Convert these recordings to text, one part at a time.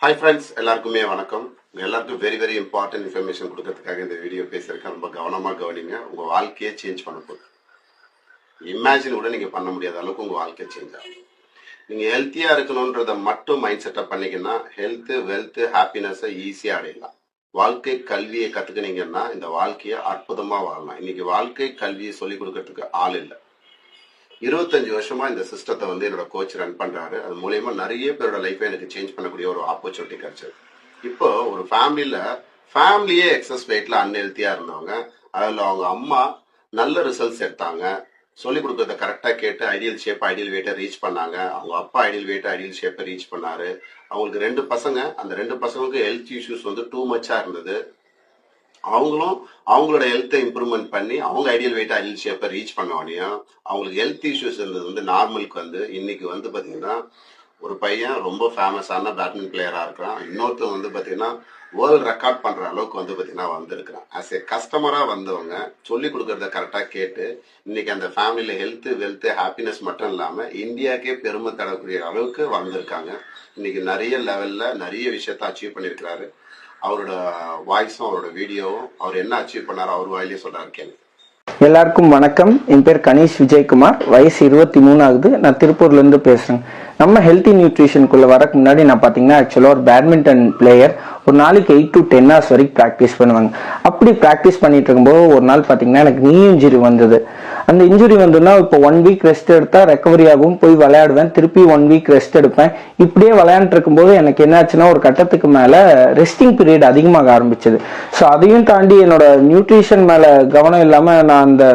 Hi friends எல்லாருக்குமே வணக்கம். எல்லாருக்கும் வெரி வெரி இம்பார்ட்டன்ட் இன்ஃபர்மேஷன் கொடுக்கறதுக்காக இந்த வீடியோ பேசியிருக்கேன் ரொம்ப கவனமாக கவனிங்க. உங்கள் வாழ்க்கையே சேஞ்ச் பண்ண போகுது. இமேஜின் கூட நீங்கள் பண்ண முடியாத அளவுக்கு உங்கள் வாழ்க்கை சேஞ்ச் ஆகும் நீங்கள் ஹெல்த்தியாக இருக்கணுன்றத மட்டும் மைண்ட் செட்டப் பண்ணிங்கன்னா ஹெல்த்து வெல்த்து ஹாப்பினஸை ஈஸியாக அடையலாம். வாழ்க்கை கல்வியை கற்றுக்கினீங்கன்னா இந்த வாழ்க்கையை அற்புதமாக வாழலாம். இன்னைக்கு வாழ்க்கை கல்வியை சொல்லிக் கொடுக்கறதுக்கு ஆள் இல்லை. இருபத்தஞ்சு வருஷமா இந்த சிஸ்டத்தை வந்து என்னோட கோச் ரன் பண்றாரு. அது மூலயமா நிறைய பேரோட லைஃபை எனக்கு சேஞ்ச் பண்ணக்கூடிய ஒரு ஆப்பர்ச்சுனிட்டி கிடைச்சது. இப்போ ஒரு ஃபேமிலியில ஃபேமிலியே எக்ஸஸ் வெயிட்ல அன்ஹெல்த்தியா இருந்தவங்க அதில் அவங்க அம்மா நல்ல ரிசல்ட்ஸ் எடுத்தாங்க. சொல்லி கொடுக்கறத கரெக்டாக கேட்டு ஐடியல் ஷேப் ஐடியல் வெயிட்டை ரீச் பண்ணாங்க. அவங்க அப்பா ஐடியல் வெயிட் ஐடியல் ஷேப்பை ரீச் பண்ணாரு. அவங்களுக்கு ரெண்டு பசங்க. அந்த ரெண்டு பசங்களுக்கு ஹெல்த் இஷ்யூஸ் வந்து டூ மச்சா இருந்தது. அவங்களும் அவங்களோட ஹெல்த்தை இம்ப்ரூவ்மெண்ட் பண்ணி அவங்க ஐடியல் வெயிட் ஐடியல் ஷேப்பை ரீச் பண்ண உடனேயும் அவங்களுக்கு ஹெல்த் இஷ்யூஸ் இருந்தது வந்து நார்மலுக்கு வந்து இன்னைக்கு வந்து பார்த்தீங்கன்னா ஒரு பையன் ரொம்ப ஃபேமஸான பேட்மிண்டன் பிளேயராக இருக்கிறான். இன்னொருத்தர் வந்து பார்த்தீங்கன்னா வேர்ல்ட் ரெக்கார்ட் பண்ணுற அளவுக்கு வந்து பார்த்தீங்கன்னா வந்திருக்கிறான். ஆஸ் ஏ கஸ்டமராக வந்தவங்க சொல்லி கொடுக்குறத கரெக்டாக கேட்டு இன்னைக்கு அந்த ஃபேமிலியில் ஹெல்த்து வெல்த்து ஹாப்பினஸ் மட்டும் இல்லாமல் இந்தியாக்கே பெருமை தரக்கூடிய அளவுக்கு வந்திருக்காங்க இன்னைக்கு நிறைய லெவலில் நிறைய விஷயத்த அச்சீவ் பண்ணியிருக்கிறாரு. அவரோட வாய்ஸும் அவரோட வீடியோவும் அவர் என்ன அச்சீவ் பண்ணாரோ அவர் வாயிலே சொல்றாரு கேள்வி எல்லாருக்கும் வணக்கம். என் பேர் கணேஷ் விஜயகுமார். வயசு இருபத்தி மூணு ஆகுது நான் திருப்பூர்ல இருந்து பேசுறேன். நம்ம ஹெல்த்தி நியூட்ரிஷனுக்குள்ள வரக்கு முன்னாடி நான் பாத்தீங்கன்னா ஆக்சுவலா ஒரு பேட்மிண்டன் பிளேயர் ஒரு நாளைக்கு எயிட் டு டென் ஹவர்ஸ் வரைக்கும் ப்ராக்டிஸ் பண்ணுவாங்க. அப்படி ப்ராக்டிஸ் பண்ணிட்டு இருக்கும்போது ஒரு நாள் பாத்தீங்கன்னா எனக்கு நீ இன்ஜுரி வந்தது. அந்த இன்ஜுரி வந்துன்னா இப்போ ஒன் வீக் ரெஸ்ட் எடுத்தால் ரெக்கவரி ஆகும். போய் விளையாடுவேன். திருப்பி ஒன் வீக் ரெஸ்ட் எடுப்பேன். இப்படியே விளையாண்டுட்டு இருக்கும்போது எனக்கு என்னாச்சுன்னா ஒரு கட்டத்துக்கு மேலே ரெஸ்டிங் பீரியட் அதிகமாக ஆரம்பிச்சது. ஸோ அதையும் தாண்டி என்னோட நியூட்ரிஷன் மேலே கவனம் இல்லாமல் நான் அந்த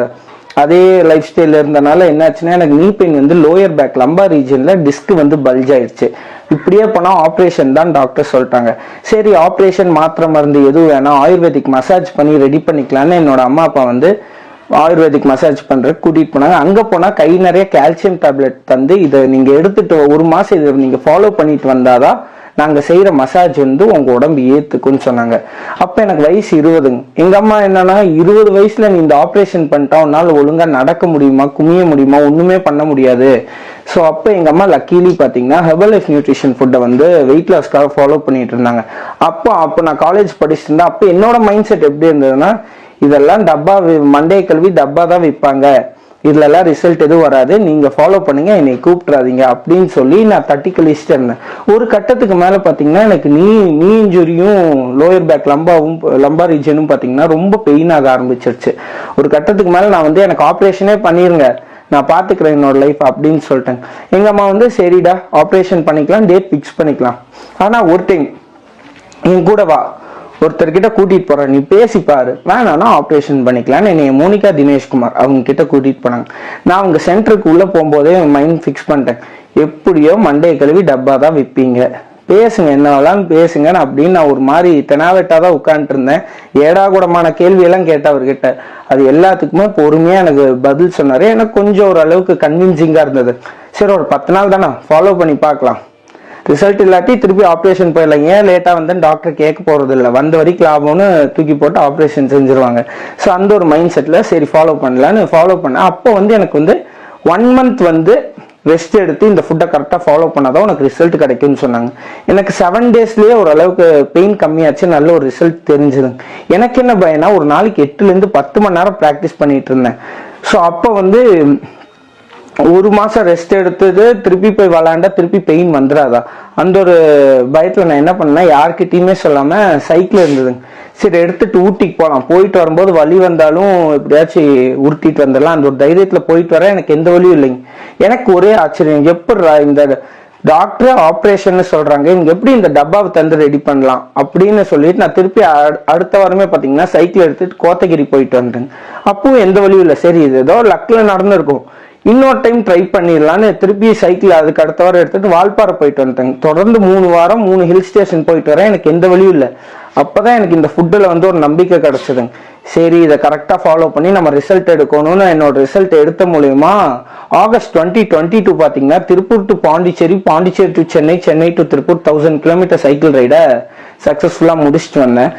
அதே லைஃப் ஸ்டைல இருந்தனால என்னாச்சுன்னா எனக்கு நீ பெயின் வந்து லோயர் பேக் லம்பா ரீஜன்ல டிஸ்க் வந்து பல்ஜ் ஆயிடுச்சு இப்படியே போனால் ஆப்ரேஷன் தான் டாக்டர் சொல்லிட்டாங்க. சரி ஆப்ரேஷன் மாத்திரை மருந்து எதுவும் வேணாம். ஆயுர்வேதிக் மசாஜ் பண்ணி ரெடி பண்ணிக்கலாம்னு என்னோட அம்மா அப்பா வந்து ஆயுர்வேதிக் மசாஜ் பண்ணுற கூட்டிகிட்டு போனாங்க. அங்கே போனால் கை நிறைய கால்சியம் டேப்லெட் தந்து இதை நீங்கள் எடுத்துகிட்டு ஒரு மாதம் இதை நீங்கள் ஃபாலோ பண்ணிட்டு வந்தாதான் நாங்கள் செய்கிற மசாஜ் வந்து உங்கள் உடம்பு ஏற்றுக்குன்னு சொன்னாங்க. அப்போ எனக்கு வயசு இருபதுங்க எங்கள் அம்மா என்னன்னா இருபது வயசில் நீ இந்த ஆப்ரேஷன் பண்ணிட்டா உன்னால் ஒழுங்காக நடக்க முடியுமா குமிய முடியுமா ஒன்றுமே பண்ண முடியாது. ஸோ அப்போ எங்கள் அம்மா லக்கீலி பார்த்தீங்கன்னா ஹெர்பல் லைஃப் நியூட்ரிஷன் ஃபுட்டை வந்து வெயிட் லாஸ்க்காக ஃபாலோ பண்ணிட்டு இருந்தாங்க. அப்போ அப்போ நான் காலேஜ் படிச்சுட்டு இருந்தேன். அப்போ என்னோட மைண்ட் செட் எப்படி இருந்ததுன்னா இதெல்லாம் டப்பா மண்டைய மண்டே கல்வி டப்பா தான் விற்பாங்க இதுலலாம் ரிசல்ட் எதுவும் வராது. நீங்கள் ஃபாலோ பண்ணுங்க என்னை கூப்பிட்றாதீங்க அப்படின்னு சொல்லி நான் தட்டி கழிச்சுட்டு இருந்தேன். ஒரு கட்டத்துக்கு மேலே பார்த்தீங்கன்னா எனக்கு நீ நீ இன்ஜுரியும் லோயர் பேக் லம்பாவும் லம்பா ரீஜனும் பார்த்தீங்கன்னா ரொம்ப பெயின் ஆக ஆரம்பிச்சிருச்சு. ஒரு கட்டத்துக்கு மேலே நான் வந்து எனக்கு ஆப்ரேஷனே பண்ணிருங்க. நான் பார்த்துக்கிறேன் என்னோட லைஃப் அப்படின்னு சொல்லிட்டேன். எங்கள் அம்மா வந்து சரிடா ஆப்ரேஷன் பண்ணிக்கலாம் டேட் ஃபிக்ஸ் பண்ணிக்கலாம். ஆனால் ஒரு டைம் என் கூட வா. ஒருத்தர்கிட்ட கூட்டிட்டு போறேன். நீ பேசிப்பாரு வேணாம்னா ஆப்ரேஷன் பண்ணிக்கலாம்னு என்னைய மோனிகா தினேஷ்குமார் அவங்க கிட்ட கூட்டிட்டு போனாங்க. நான் அவங்க சென்டருக்கு உள்ள போகும்போதே மைண்ட் ஃபிக்ஸ் பண்ணிட்டேன். எப்படியோ மண்டே கழுவி டப்பா தான் விற்பீங்க பேசுங்க என்னவெல்லாம் பேசுங்கன்னு பேசுங்க. அப்படின்னு நான் ஒரு மாதிரி தெனாவெட்டா தான் உட்காந்துட்டு இருந்தேன். ஏடா கூடமான கேள்வியெல்லாம் கேட்டேன் அவர்கிட்ட. அது எல்லாத்துக்குமே பொறுமையா எனக்கு பதில் சொன்னாரு. எனக்கு கொஞ்சம் ஒரு அளவுக்கு கன்வின்சிங்கா இருந்தது. சரி ஒரு பத்து நாள் தானே. ஃபாலோ பண்ணி பார்க்கலாம். ரிசல்ட் இல்லாட்டி திருப்பி ஆப்ரேஷன் போயிடலாம். ஏன் லேட்டாக வந்து டாக்டர் கேட்க போகிறது இல்லை வந்த வரைக்கும் லாபம்னு தூக்கி போட்டு ஆப்ரேஷன் செஞ்சுருவாங்க. ஸோ அந்த ஒரு மைண்ட் செட்டில் சரி ஃபாலோ பண்ணலான்னு ஃபாலோ பண்ணேன். அப்போ வந்து எனக்கு வந்து ஒன் மந்த் வந்து ரெஸ்ட் எடுத்து இந்த ஃபுட்டை கரெக்டாக ஃபாலோ பண்ணாதான் உனக்கு ரிசல்ட் கிடைக்கும்னு சொன்னாங்க. எனக்கு செவன் டேஸ்லேயே ஓரளவுக்கு பெயின் கம்மியாச்சு. நல்ல ஒரு ரிசல்ட் தெரிஞ்சுதுங்க எனக்கு என்ன பயனா ஒரு நாளைக்கு எட்டுலேருந்து பத்து மணி நேரம் ப்ராக்டிஸ் பண்ணிட்டு இருந்தேன். ஸோ அப்போ வந்து ஒரு மாசம் ரெஸ்ட் எடுத்தது திருப்பி போய் விளாண்டா திருப்பி பெயின் வந்துடாதா அந்த ஒரு பயத்துல நான் என்ன பண்ணேன் யார்கிட்டயுமே சொல்லாம சைக்கிள் இருந்ததுங்க. சரி எடுத்துட்டு ஊட்டிக்கு போகலாம் போயிட்டு வரும்போது வலி வந்தாலும் எப்படியாச்சும் உருட்டிட்டு வந்துடலாம். அந்த ஒரு தைரியத்துல போயிட்டு வரேன். எனக்கு எந்த வலியும் இல்லைங்க. எனக்கு ஒரே ஆச்சரியம். எப்படிரா இந்த டாக்டர் ஆப்ரேஷன் சொல்றாங்க. இவங்க எப்படி இந்த டப்பாவை தந்து ரெடி பண்ணலாம் அப்படின்னு சொல்லிட்டு நான் திருப்பி அடுத்த வாரமே பாத்தீங்கன்னா சைக்கிள் எடுத்துட்டு கோத்தகிரி போயிட்டு வந்தேங்க. அப்பவும் எந்த வழியும் இல்லை. சரி இது ஏதோ லக்ல நடந்திருக்கும். இன்னொரு டைம் ட்ரை பண்ணிடலான்னு திருப்பி சைக்கிள் அதுக்கு அடுத்த வாரம் எடுத்துகிட்டு வால்பாறை போயிட்டு வந்துட்டேங்க தொடர்ந்து மூணு வாரம் மூணு ஹில் ஸ்டேஷன் போயிட்டு வரேன். எனக்கு எந்த வழியும் இல்லை. அப்போ தான் எனக்கு இந்த ஃபுட்டில் வந்து ஒரு நம்பிக்கை கிடச்சிதுங்க. சரி இதை கரெக்டாக ஃபாலோ பண்ணி நம்ம ரிசல்ட் எடுக்கணும்னு என்னோட ரிசல்ட் எடுத்த மூலயமா ஆகஸ்ட் டுவெண்ட்டி டுவெண்ட்டி டூ பார்த்தீங்கன்னா Tiruppur to Pondicherry Pondicherry to Chennai Chennai to Tiruppur thousand kilometre cycle ரைடை சக்ஸஸ்ஃபுல்லாக முடிச்சுட்டு வந்தேன்.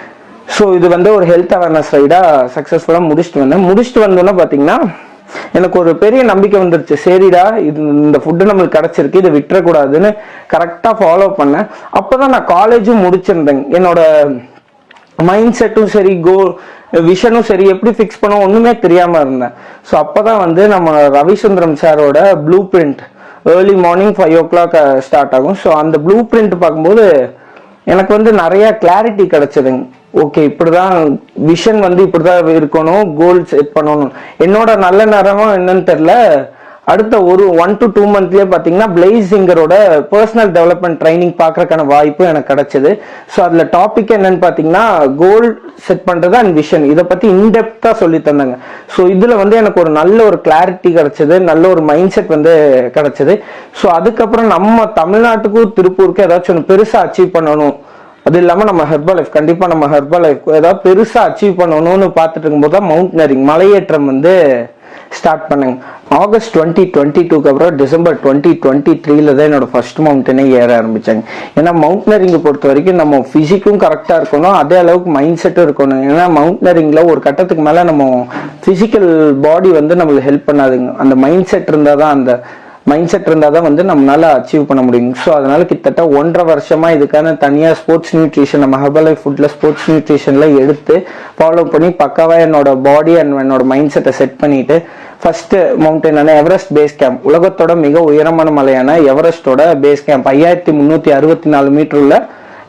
ஸோ இது வந்து ஒரு ஹெல்த் அவேர்னஸ் ரைடாக சக்ஸஸ்ஃபுல்லாக முடிச்சுட்டு வந்தேன். முடிச்சுட்டு வந்தோன்னே பார்த்தீங்கன்னா எனக்கு ஒரு பெரிய நம்பிக்கை வந்துருச்சு. சரிடா இது இந்த ஃபுட்டு நம்மளுக்கு கிடச்சிருக்கு இதை விட்டுறக்கூடாதுன்னு கரெக்டாக ஃபாலோ பண்ணேன். அப்போ தான் நான் காலேஜும் முடிச்சிருந்தேன். என்னோட மைண்ட் செட்டும் சரி கோ விஷனும் சரி எப்படி ஃபிக்ஸ் பண்ண ஒன்றுமே தெரியாமல் இருந்தேன். ஸோ அப்போ தான் வந்து நம்ம ரவிசுந்தரம் சாரோட blue print early morning five o'clock start ஆகும். ஸோ அந்த ப்ளூ பிரிண்ட் பார்க்கும்போது எனக்கு வந்து நிறைய கிளாரிட்டி கிடைச்சதுங்க. ஓகே இப்படிதான் விஷன் வந்து இப்படிதான் இருக்கணும் கோல் செட் பண்ணணும். என்னோட நல்ல நேரமும் என்னன்னு தெரியல. அடுத்த ஒரு ஒன் டு டூ மந்த்லயே பார்த்தீங்கன்னா பிளேசிங்கரோட பர்சனல் டெவலப்மெண்ட் ட்ரைனிங் பார்க்கறதுக்கான வாய்ப்பு எனக்கு கிடைச்சது. ஸோ அதில் டாபிக் என்னன்னு பார்த்தீங்கன்னா கோல் செட் பண்ணுறது அண்ட் விஷன் இதை பற்றி இன்டெப்தா சொல்லி தந்தாங்க. ஸோ இதில் வந்து எனக்கு ஒரு நல்ல ஒரு கிளாரிட்டி கிடைச்சது நல்ல ஒரு மைண்ட் செட் வந்து கிடைச்சது. ஸோ அதுக்கப்புறம் நம்ம தமிழ்நாட்டுக்கும் திருப்பூருக்கும் ஏதாச்சும் ஒன்று பெருசாக அச்சீவ் பண்ணணும். அது இல்லாமல் நம்ம ஹெர்பல் லைஃப் கண்டிப்பாக நம்ம ஹெர்பல் லைஃப் ஏதாவது பெருசாக அச்சீவ் பண்ணணும்னு பார்த்துட்டு இருக்கும்போது தான் மவுண்டனரிங் மலையேற்றம் வந்து ஸ்டார்ட் பண்ணுங்க. ஆகஸ்ட் டுவெண்ட்டி டுவெண்ட்டி டூக்கு அப்புறம் டிசம்பர் டுவெண்ட்டி டுவெண்ட்டி த்ரீல தான் என்னோட ஃபர்ஸ்ட் மவுண்டனே ஏற ஆரம்பிச்சாங்க. ஏன்னா மவுண்டனரிங்கை பொறுத்த வரைக்கும் நம்ம ஃபிசிக்கும் கரெக்டாக இருக்கணும் அதே அளவுக்கு மைண்ட் செட்டும் இருக்கணும். ஏன்னா மவுண்டனரிங்கில் ஒரு கட்டத்துக்கு மேலே நம்ம ஃபிசிக்கல் பாடி வந்து நம்மளுக்கு ஹெல்ப் பண்ணாதுங்க. அந்த மைண்ட் செட் இருந்தால் தான் அந்த மைண்ட் செட் இருந்தால் தான் வந்து நம்மளால அச்சீவ் பண்ண முடியும். ஸோ அதனால கிட்டத்தட்ட ஒன்றரை வருஷமா இதுக்கான தனியாக ஸ்போர்ட்ஸ் நியூட்ரிஷன் நம்ம ஹெர்பல் ஃபுட்ல ஸ்போர்ட்ஸ் நியூட்ரிஷன்ல எடுத்து ஃபாலோ பண்ணி பக்காவாக என்னோட பாடி அண்ட் என்னோட மைண்ட் செட்டை செட் பண்ணிட்டு ஃபர்ஸ்ட் மவுண்டனான எவரெஸ்ட் பேஸ் கேம்ப் உலகத்தோட மிக உயரமான மலையான எவரெஸ்டோட பேஸ் கேம்ப் ஐயாயிரத்தி முந்நூற்றி அறுபத்தி நாலு மீட்டருள்ள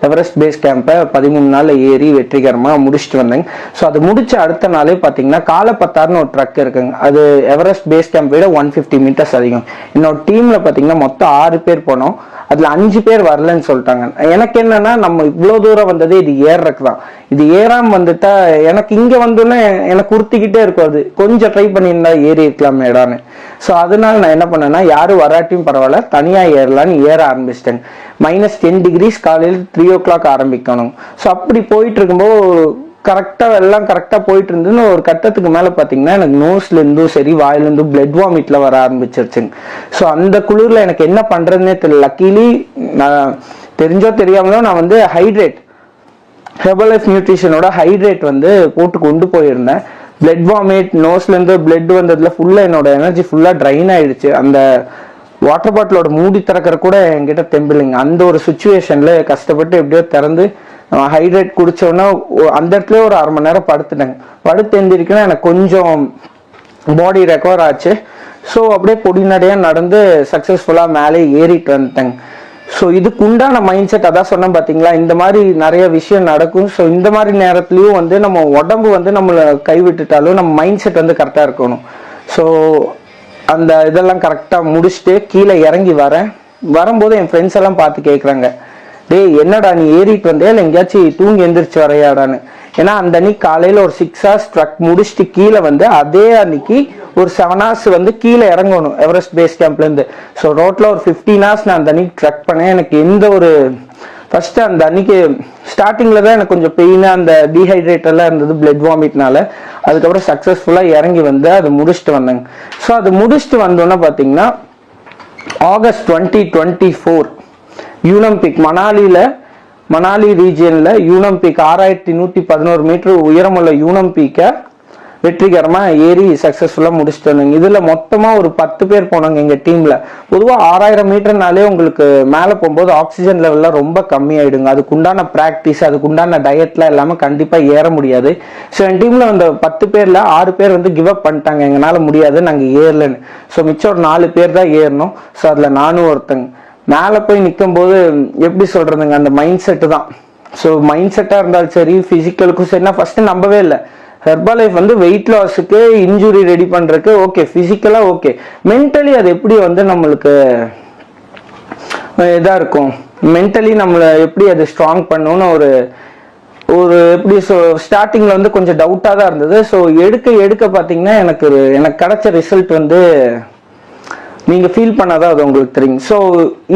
எவரெஸ்ட் பேஸ் கேம்பை பதிமூணு நாள் ஏறி வெற்றிகரமாக முடிச்சுட்டு வந்தேங்க. ஸோ அது முடிச்ச அடுத்த நாளே பார்த்தீங்கன்னா காலப்பத்தார்னு ஒரு ட்ரக் இருக்குங்க. அது எவரெஸ்ட் பேஸ் கேம்ப் விட ஒன் ஃபிஃப்டி மீட்டர்ஸ் அதிகம். என்னோட டீமில் பார்த்தீங்கன்னா மொத்தம் ஆறு பேர் போனோம். அதுல அஞ்சு பேர் வரலன்னு சொல்லிட்டாங்க. எனக்கு என்னன்னா நம்ம இவ்வளோ தூரம் வந்ததே இது ஏறுறக்கு தான் இது ஏறாம வந்துட்டா எனக்கு இங்க வந்தோன்னே எனக்கு உறுத்திக்கிட்டே இருக்கும் அது. கொஞ்சம் ட்ரை பண்ணியிருந்தா ஏறி இருக்கலாமே இடான்னு. ஸோ அதனால நான் என்ன பண்ணேன்னா யாரும் வராட்டியும் பரவாயில்ல தனியாக ஏறலான்னு ஏற ஆரம்பிச்சிட்டேன். மைனஸ் டென் டிகிரிஸ் காலையில் த்ரீ ஓ கிளாக் ஆரம்பிக்கணும். ஸோ அப்படி போயிட்டு இருக்கும்போது கரெக்டாக எல்லாம் கரெக்டாக போயிட்டு இருந்துன்னு ஒரு கட்டத்துக்கு மேலே பார்த்தீங்கன்னா எனக்கு நோஸ்லேருந்தும் சரி வாயிலிருந்தும் பிளட் வாமிட்டில் வர ஆரம்பிச்சிருச்சுங்க ஸோ அந்த குளிரில் எனக்கு என்ன பண்ணுறதுனே தெரியல. லக்கீலி நான் தெரிஞ்சோ தெரியாமலோ நான் வந்து ஹைட்ரேட் ஹெர்பலைஃப் நியூட்ரிஷனோட ஹைட்ரேட் வந்து போட்டு கொண்டு போயிருந்தேன். பிளட் வாமிட் நோஸ்லேருந்து பிளட் வந்ததுல ஃபுல்லாக என்னோட எனர்ஜி ஃபுல்லாக ட்ரைன் ஆயிடுச்சு. அந்த வாட்டர் பாட்டிலோட மூடி திறக்கிற கூட என்கிட்ட தெம்பில்லைங்க அந்த ஒரு சுச்சுவேஷனில் கஷ்டப்பட்டு எப்படியோ திறந்து ஹைட்ரேட் குடித்தோன்னா அந்த இடத்துல ஒரு அரை மணி நேரம் படுத்துட்டேங்க. படுத்து எந்திரிக்கணும் எனக்கு கொஞ்சம் பாடி ரெக்கவர் ஆச்சு. ஸோ அப்படியே பொடிநடையா நடந்து சக்ஸஸ்ஃபுல்லாக மேலே ஏறிட்டு வந்துட்டேங்க. ஸோ இதுக்கு உண்டான மைண்ட் செட் அதான் சொன்னேன் பார்த்தீங்களா இந்த மாதிரி நிறைய விஷயம் நடக்கும். ஸோ இந்த மாதிரி நேரத்துலையும் வந்து நம்ம உடம்பு வந்து நம்மளை கைவிட்டுட்டாலும் நம்ம மைண்ட் செட் வந்து கரெக்டாக இருக்கணும். ஸோ அந்த இதெல்லாம் கரெக்டாக முடிச்சுட்டு கீழே இறங்கி வரேன். வரும்போது என் ஃப்ரெண்ட்ஸ் எல்லாம் பார்த்து கேட்குறாங்க டேய் என்னடா நீ ஏறிட்டு வந்தே? இல்லை எங்கேயாச்சும் தூங்கி எந்திரிச்சு வரையாடான்னு? ஏன்னா அந்த அன்னைக்கு காலையில் ஒரு சிக்ஸ் ஹவர்ஸ் ட்ரக் முடிச்சுட்டு கீழே வந்து அதே அன்னைக்கு ஒரு செவன் ஹவர்ஸ் வந்து கீழே இறங்கணும் எவரெஸ்ட் பேஸ் கேம்ப்லேருந்து ஸோ ரோட்டில் ஒரு ஃபிஃப்டீன் ஹவர்ஸ் நான் அந்த அன்னைக்கு ட்ரக் பண்ணேன். எனக்கு எந்த ஒரு ஃபர்ஸ்ட் அந்த அன்னைக்கு ஸ்டார்டிங்ல தான் எனக்கு கொஞ்சம் பெயினாக அந்த டீஹைட்ரேட் எல்லாம் இருந்தது பிளட் வாமிட்னால அதுக்கப்புறம் சக்ஸஸ்ஃபுல்லாக இறங்கி வந்து அதை முடிச்சுட்டு வந்தேங்க. ஸோ அது முடிச்சுட்டு வந்தோன்னே பார்த்தீங்கன்னா August twenty twenty four Yunam மணாலியில் Manali ரீஜியனில் யூனம்பிக் ஆறாயிரத்தி நூற்றி பதினோரு மீட்டர் உயரமுள்ள யூனம் வெற்றிகரமாக ஏறி சக்ஸஸ்ஃபுல்லாக முடிச்சுட்டு வந்தாங்க இதில் மொத்தமாக ஒரு பத்து பேர் போனாங்க எங்கள் டீமில் பொதுவாக ஆறாயிரம் மீட்டர்னாலே உங்களுக்கு மேலே போகும்போது ஆக்சிஜன் லெவல்லாம் ரொம்ப கம்மியாயிடுங்க. அதுக்குண்டான ப்ராக்டிஸ் அதுக்குண்டான டயட்லாம் இல்லாமல் கண்டிப்பாக ஏற முடியாது. ஸோ என் டீமில் வந்த பத்து பேரில் ஆறு பேர் வந்து கிவ் அப் பண்ணிட்டாங்க. எங்களால் முடியாது நாங்கள் ஏறலன்னு. ஸோ மிச்சம் ஒரு நாலு பேர் தான் ஏறணும். ஸோ அதில் நானும் ஒருத்தங்க. மேலே போய் நிற்கும் போது எப்படி சொல்கிறதுங்க அந்த மைண்ட் செட்டு தான். ஸோ மைண்ட் செட்டாக இருந்தாலும் சரி ஃபிசிக்கலுக்கும் சரினா ஃபஸ்ட்டு நம்பவே இல்லை. ஹெர்பல் லைஃப் வந்து வெயிட் லாஸுக்கு இன்ஜுரி ரெடி பண்ணுறக்கு ஓகே ஃபிசிக்கலாக ஓகே மென்டலி அது எப்படி வந்து நம்மளுக்கு இதாக இருக்கும்? மென்டலி நம்மளை எப்படி அது ஸ்ட்ராங் பண்ணணும்னு ஒரு ஒரு எப்படி ஸோ ஸ்டார்டிங்கில் வந்து கொஞ்சம் டவுட்டாக தான் இருந்தது. ஸோ எடுக்க எடுக்க பார்த்தீங்கன்னா எனக்கு ஒரு எனக்கு கிடைச்ச ரிசல்ட் வந்து நீங்கள் ஃபீல் பண்ணாதான் அது உங்களுக்கு தெரியும். ஸோ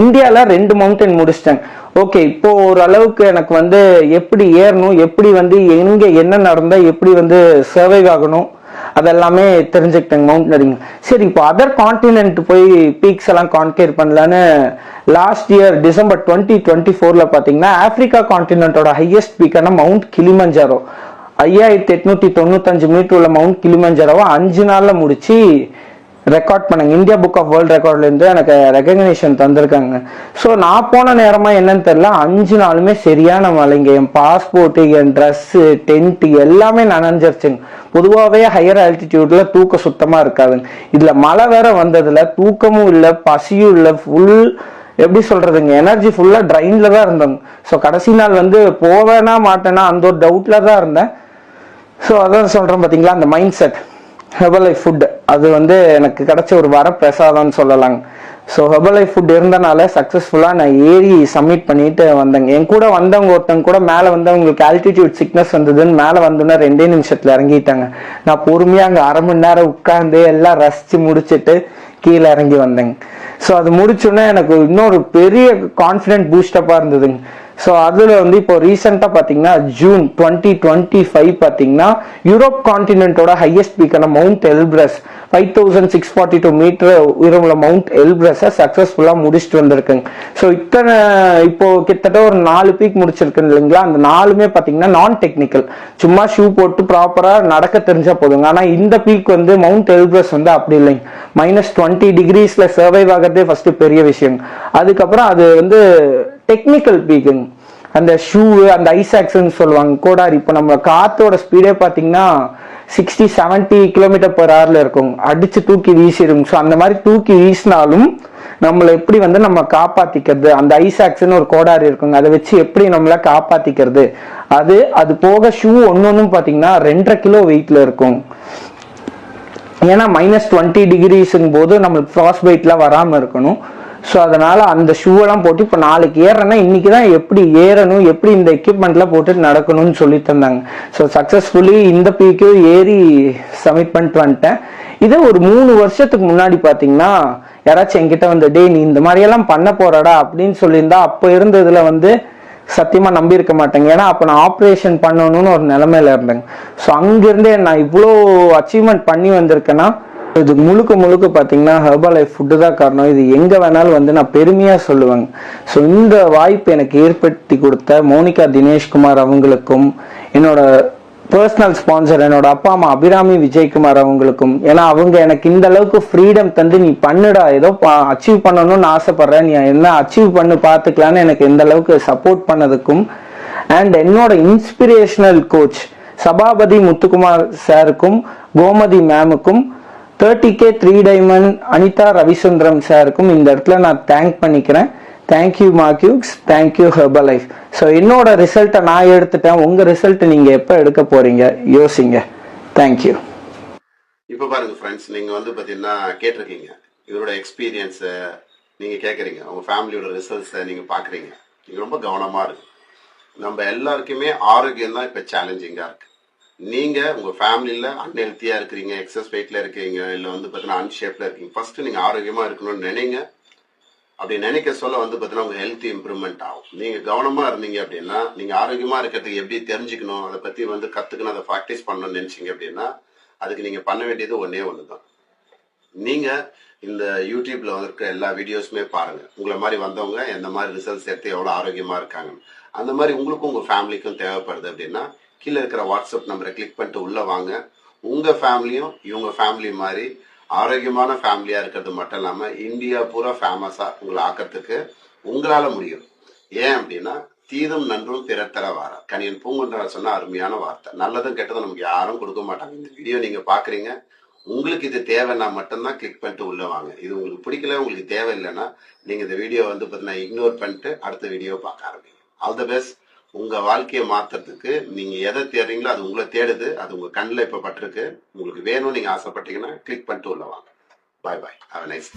இந்தியாவில் ரெண்டு மவுண்டன் முடிச்சிட்டேன். ஓகே இப்போ ஓரளவுக்கு எனக்கு வந்து எப்படி ஏறணும் எப்படி வந்து எங்க என்ன நடந்தா எப்படி வந்து சர்வைவ் ஆகணும் அதெல்லாமே தெரிஞ்சுக்கிட்டேங்க மவுண்டனரிங் சரி இப்போ அதர் கான்டினென்ட் போய் பீக்ஸ் எல்லாம் கான்கேர் பண்ணலான்னு last year December twenty twenty ஃபோர்ல பாத்தீங்கன்னா ஆப்பிரிக்கா கான்டினென்ட்டோட ஹையஸ்ட் பீக்கான மவுண்ட் கிளிமஞ்சாரோ ஐயாயிரத்தி எட்நூத்தி தொண்ணூத்தஞ்சு மீட்டர் உள்ள மவுண்ட் கிளிமஞ்சாரோவை அஞ்சு நாள்ல முடிச்சு ரெக்கார்ட் பண்ணாங்க. இந்தியா புக் ஆஃப் வேர்ல்ட் ரெக்கார்ட்லேருந்து எனக்கு ரெக்கக்னேஷன் தந்திருக்காங்க. ஸோ நான் போன நேரமாக என்னன்னு தெரில அஞ்சு நாளுமே சரியான மழைங்க என் பாஸ்போர்ட்டு என் ட்ரெஸ்ஸு டென்ட்டு எல்லாமே நனைஞ்சிருச்சுங்க. பொதுவாகவே ஹையர் ஆல்டிடியூட்ல தூக்கம் சுத்தமாக இருக்காதுங்க. இதில் மழை வேற வந்ததில் தூக்கமும் இல்லை பசியும் இல்லை ஃபுல் எப்படி சொல்றதுங்க? எனர்ஜி ஃபுல்லாக ட்ரைன்ல தான் இருந்தோங்க. ஸோ கடைசி நாள் வந்து போவேனா மாட்டேனா அந்த ஒரு டவுட்ல தான் இருந்தேன். ஸோ அதான் சொல்கிறேன் பார்த்தீங்களா அந்த மைண்ட் செட் ஹெபலை ஃபுட் அது வந்து எனக்கு கிடைச்ச ஒரு வர பிரசாதம்னு சொல்லலாங்க. ஸோ ஹெபலை ஃபுட் இருந்தனால சக்ஸஸ்ஃபுல்லாக நான் ஏறி சப்மிட் பண்ணிட்டு வந்தேங்க. என் கூட வந்தவங்க ஒருத்தவங்க கூட மேலே வந்து அவங்களுக்கு ஆல்டிடியூட் சிக்னஸ் வந்ததுன்னு மேலே வந்தோன்னா ரெண்டே நிமிஷத்தில் இறங்கிட்டாங்க. நான் பொறுமையாக அங்கே அரை மணி நேரம் உட்காந்து எல்லாம் ரசித்து முடிச்சுட்டு கீழே இறங்கி வந்தேங்க. ஸோ அது முடிச்சோன்னே எனக்கு இன்னொரு பெரிய கான்ஃபிடென்ட் பூஸ்டப்பாக இருந்ததுங்க. ஸோ அதில் வந்து இப்போ ரீசெண்டாக பார்த்தீங்கன்னா ஜூன் டுவெண்ட்டி டுவெண்ட்டி ஃபைவ் பார்த்தீங்கன்னா யூரோப் கான்டினென்ட்டோட highest பீக்கான Mount Elbrus five thousand six forty two metre உயரமுள்ள மவுண்ட் எல்பிரஸை சக்ஸஸ்ஃபுல்லாக முடிச்சுட்டு வந்திருக்குங்க. ஸோ இத்தனை இப்போ கிட்டத்தட்ட ஒரு நாலு பீக் முடிச்சிருக்குன்னு இல்லைங்களா? அந்த நாலுமே பார்த்தீங்கன்னா நான் டெக்னிக்கல் சும்மா ஷூ போட்டு ப்ராப்பராக நடக்க தெரிஞ்சால் போதுங்க. ஆனால் இந்த பீக் வந்து மவுண்ட் எல்பிரஸ் வந்து அப்படி இல்லைங்க. மைனஸ் டுவெண்ட்டி டிகிரிஸில் சர்வைவ் ஆகிறதே ஃபஸ்ட்டு பெரிய விஷயம் அதுக்கப்புறம் அது வந்து டெக்னிக்கல் பீக்குங்க அந்த ஷூ அந்த ஐசாக்ஸ்ன்னு சொல்லுவாங்க. கோடாரி இப்போ நம்ம காத்தோட ஸ்பீடே பார்த்தீங்கன்னா சிக்ஸ்டி செவன்ட்டி கிலோமீட்டர் பர் ஹவர்ல இருக்கும். அடிச்சு தூக்கி வீசிடும். ஸோ அந்த மாதிரி தூக்கி வீசினாலும் நம்மளை எப்படி வந்து நம்ம காப்பாத்திக்கிறது? அந்த ஐசாக்ஸ்ன்னு ஒரு கோடாரி இருக்குங்க. அதை வச்சு எப்படி நம்மளை காப்பாத்திக்கிறது? அது அது போக ஷூ ஒன்னு ஒன்றும் பார்த்தீங்கன்னா ரெண்டரை கிலோ வெயிட்ல இருக்கும். ஏன்னா மைனஸ் டுவெண்ட்டி டிகிரிஸுங்கும் போது நம்மளுக்கு ஃப்ராஸ்ட் பைட்லாம் வராமல் இருக்கணும். ஸோ அதனால் அந்த ஷூவெல்லாம் போட்டு இப்போ நாளைக்கு ஏறேன்னா இன்றைக்கி தான் எப்படி ஏறணும் எப்படி இந்த எக்யூப்மெண்ட்லாம் போட்டு நடக்கணும்னு சொல்லி தந்தாங்க. ஸோ சக்ஸஸ்ஃபுல்லி இந்த பீக்கு ஏறி சப்மிட் பண்ணிட்டு வந்துட்டேன். இதே ஒரு மூணு வருஷத்துக்கு முன்னாடி பார்த்தீங்கன்னா யாராச்சும் என்கிட்ட வந்து டேய் நீ இந்த மாதிரியெல்லாம் பண்ண போறடா அப்படின்னு சொல்லியிருந்தா அப்போ இருந்ததுல வந்து சத்தியமாக நம்பி இருக்க மாட்டேங்க. ஏன்னா அப்போ நான் ஆப்ரேஷன் பண்ணணும்னு ஒரு நிலமையில இருந்தேங்க. ஸோ அங்கிருந்தே நான் இவ்வளோ அச்சீவ்மெண்ட் பண்ணி வந்திருக்கேன்னா இது முழுக்க முழுக்க பார்த்தீங்கன்னா ஹெர்பல் லைஃப் ஃபுட்டு தான் காரணம். இது எங்கே வேணாலும் வந்து நான் பெருமையாக சொல்லுவேங்க. ஸோ இந்த வாய்ப்பு எனக்கு ஏற்படுத்தி கொடுத்த மோனிகா தினேஷ்குமார் அவங்களுக்கும் என்னோட பர்சனல் ஸ்பான்சர் என்னோட அப்பா அம்மா அபிராமி விஜயகுமார் அவங்களுக்கும் ஏன்னா அவங்க எனக்கு இந்த அளவுக்கு ஃப்ரீடம் தந்து நீ பண்ணுடா ஏதோ அச்சீவ் பண்ணணும்னு ஆசைப்படுறேன். நீ என்ன அச்சீவ் பண்ணு பார்த்துக்கலான்னு எனக்கு இந்த அளவுக்கு சப்போர்ட் பண்ணதுக்கும் அண்ட் என்னோட இன்ஸ்பிரேஷனல் கோச் சபாபதி முத்துக்குமார் சாருக்கும் Gomathi மேமுக்கும் thirty K three diamond Anitha Ravisundaram சாருக்கும் இந்த இடத்துல நான் தேங்க் பண்ணிக்கிறேன். Thank you மாக்யூக்ஸ் thank you herbal life so என்னோட ரிசல்ட்டை நான் எடுத்துட்டேன். உங்க ரிசல்ட் நீங்க எப்போ எடுக்க போறீங்க? யோசிங்க. தேங்க்யூ இப்போ பாருங்க ஃப்ரெண்ட்ஸ் நீங்க வந்து பாத்தீங்கன்னா கேட்டிருக்கீங்க. இதோட எக்ஸ்பீரியன்ஸை நீங்க கேட்குறீங்க உங்க ஃபேமிலியோட ரிசல்ட்ஸை நீங்க பாக்குறீங்க. நீங்க ரொம்ப கவனமா இருக்கு. நம்ம எல்லாருக்குமே ஆரோக்கியம் தான் இப்போ சேலஞ்சிங்கா இருக்கு. நீங்க உங்க ஃபேமிலியில அன்ஹெல்த்தியா இருக்கிறீங்க எக்ஸஸ் வெயிட்ல இருக்கீங்க இல்ல வந்து பாத்தீங்கன்னா அன்ஷேப்ல இருக்கீங்க. ஃபர்ஸ்ட் நீங்க ஆரோக்கியமா இருக்கணும்னு நினைங்க. அப்படி நினைக்க சொல்ல வந்து பார்த்தீங்கன்னா உங்க ஹெல்த் இம்ப்ரூவ்மெண்ட் ஆகும். நீங்க கவனமா இருந்தீங்க அப்படின்னா நீங்க ஆரோக்கியமா இருக்கிறதுக்கு எப்படி தெரிஞ்சுக்கணும் அதை பத்தி வந்து கத்துக்கணும் அதை ப்ராக்டிஸ் பண்ணணும்னு நினைச்சீங்க அப்படின்னா அதுக்கு நீங்க பண்ண வேண்டியது ஒன்னே ஒண்ணுதான். நீங்க இந்த யூடியூப்ல வந்திருக்க எல்லா வீடியோஸுமே பாருங்க. உங்களை மாதிரி வந்தவங்க எந்த மாதிரி ரிசல்ட்ஸ் எடுத்து எவ்வளவு ஆரோக்கியமா இருக்காங்க அந்த மாதிரி உங்களுக்கும் உங்க ஃபேமிலிக்கும் தேவைப்படுது அப்படின்னா கீழே இருக்கிற வாட்ஸ்அப் நம்பரை கிளிக் பண்ணிட்டு உள்ள வாங்க. உங்க ஃபேமிலியும் இவங்க ஃபேமிலி மாதிரி ஆரோக்கியமான ஃபேமிலியா இருக்கிறது மட்டும் இல்லாம இந்தியா பூரா ஃபேமஸா உங்களை ஆக்கிறதுக்கு உங்களால முடியும். ஏன் அப்படின்னா தீதும் நன்றும் பிறத்தர வார. கணியன் பூங்குன்ற சொன்ன அருமையான வார்த்தை. நல்லதும் கெட்டதும் நமக்கு யாரும் கொடுக்க மாட்டாங்க. இந்த வீடியோ நீங்க பாக்குறீங்க. உங்களுக்கு இது தேவைன்னா மட்டும்தான் கிளிக் பண்ணிட்டு உள்ள வாங்க. இது உங்களுக்கு பிடிக்கல உங்களுக்கு தேவை இல்லைன்னா நீங்க இந்த வீடியோ வந்து பார்த்தீங்கன்னா இக்னோர் பண்ணிட்டு அடுத்த வீடியோ பார்க்க ஆரம்பிங்க. ஆல் த பெஸ்ட் உங்க வாழ்க்கையை மாத்துறதுக்கு நீங்க எதை தேடுறீங்களோ அது உங்களை தேடுது அது உங்க கண்ணில் இப்ப பட்டிருக்கு. உங்களுக்கு வேணும் நீங்க ஆசைப்பட்டீங்கன்னா கிளிக் பண்ணிட்டு உள்ள வாங்க. பாய் பாய் ஹாவ் நைஸ்